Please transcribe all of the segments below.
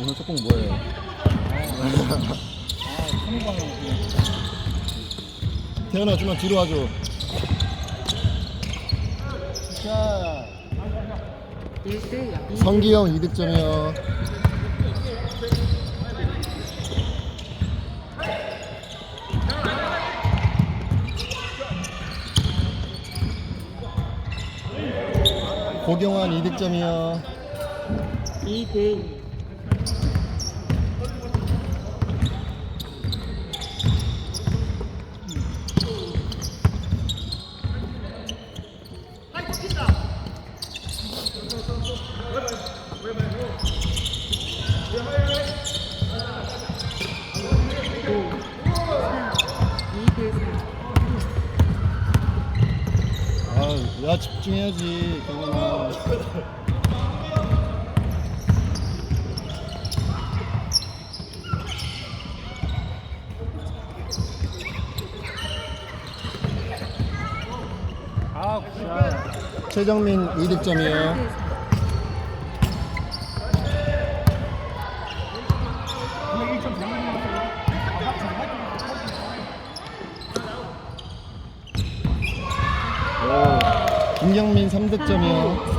오늘 조금 뭐예요? 태연아 좀만 뒤로 와줘. 자, 1대 0. 성기 형 2득점이요. 고경환 2득점이요. 2대 2. 아, 야 집중해야지. 아, 굿샷. 최정민 2득점이요. 오, 김경민 3득점이요.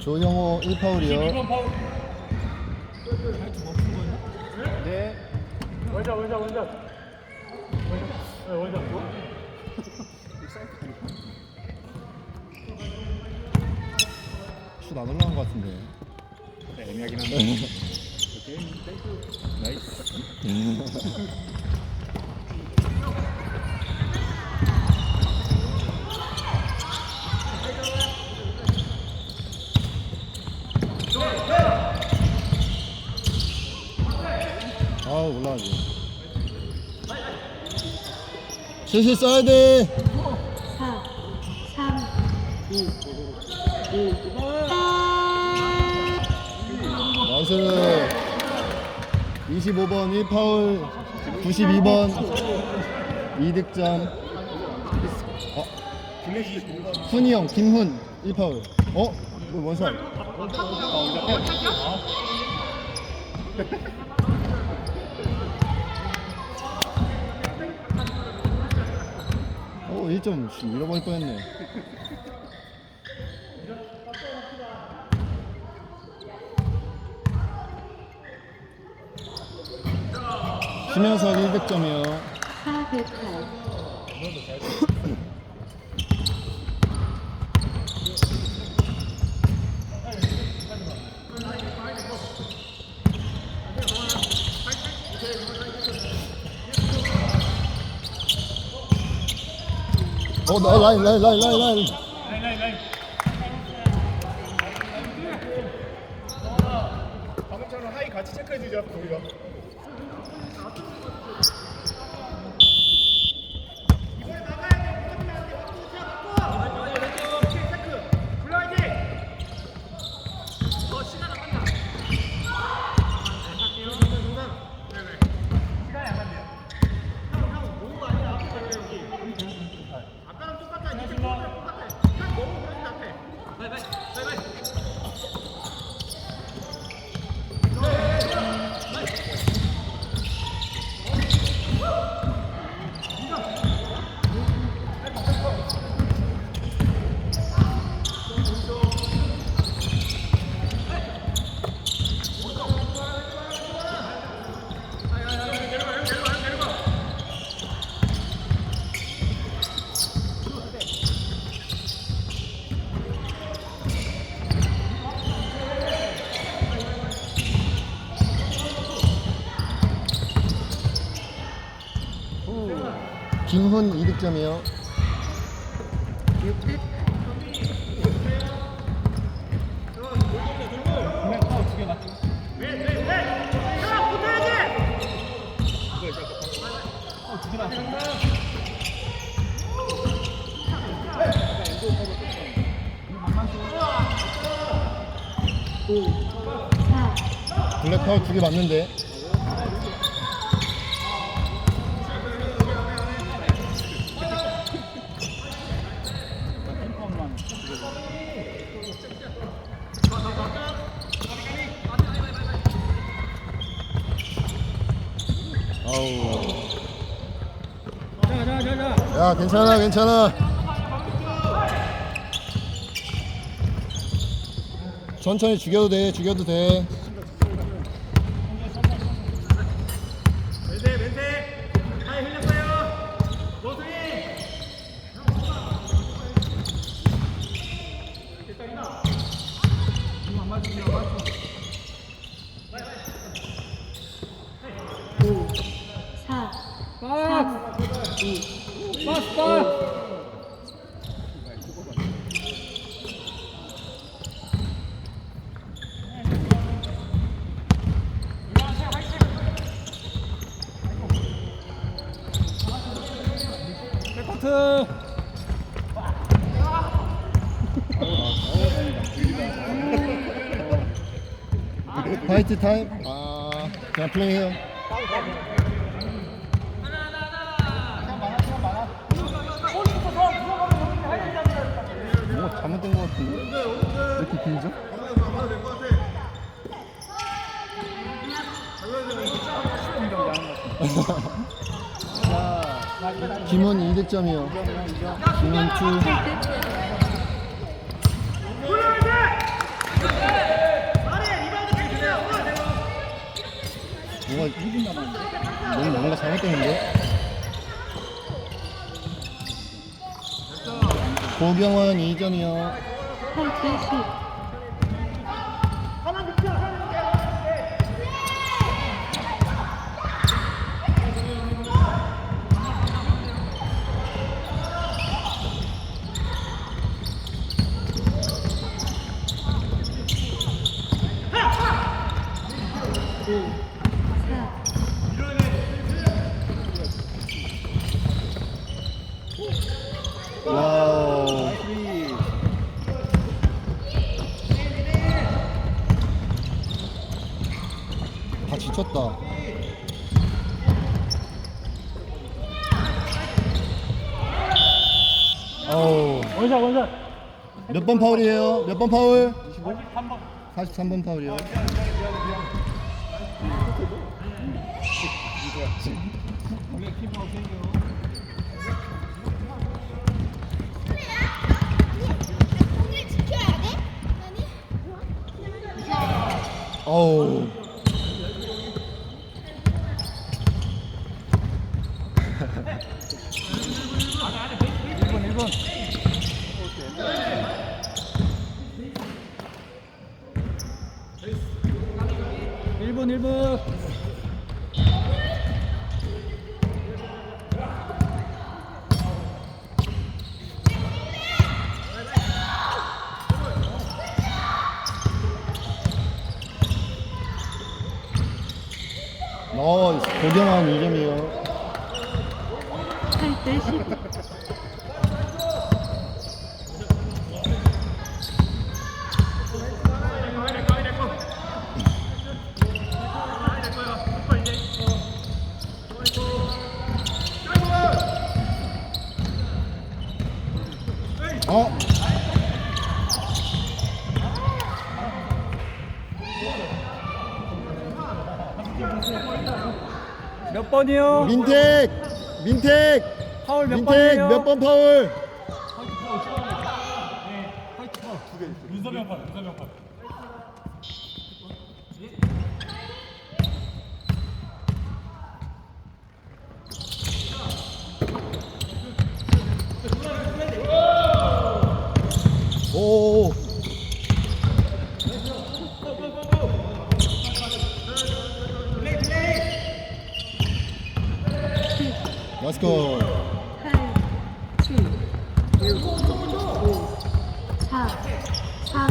조영호 1파울이요. 네. 원샷 원샷 원샷 네, 원샷 슛안 올라간 것 같은데. 네, 애매하긴 한데. 오케이 땡큐 나이스 아 올라가지. 슬슬 써야 돼. 4, 3, 2, 1. 나이스. 25번 1파울, 92번 2득점. 어, 훈이 형, 김훈 1파울. 어? 뭐 원샷? 1점 씨, 잃어버릴 뻔했네. 심현석 1득점이요. 408. 어, 나 라인, 라인, 라인, 라인, 라인. 방금처럼 하이 같이 체크해 주자 우리가 김훈 2득점이요. 블랙아웃 두개 맞는데 야, 괜찮아, 괜찮아. 천천히 죽여도 돼, 죽여도 돼. 멘세 멘세 하이 흘렸어요 사, 삼, 이. 화이트 타임. 아, 그냥 플레이해요. 뭔가 잘못된 것 같은데? 왜 이렇게 길죠? 김원 2득점이요. 김원 2. 뭔가 1분 남았는데? 뭔가 잘못됐는데? 고경원 2점이요. 8대 10. 오, 사, 와 다 지쳤다. 어우. 원샷, 원샷. 몇 번 파울이에요? 몇 번 파울? 43번 파울이요. 어우. 1분, 1분. 어, 고경원 2점이요. 8대 10. 어? 몇 번이요? 민택! 민택! 파울 몇 민택 번이에요? 몇 번 파울? 오. 마스코 8, 7, 6, 5, 4, 3,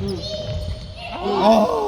2, 아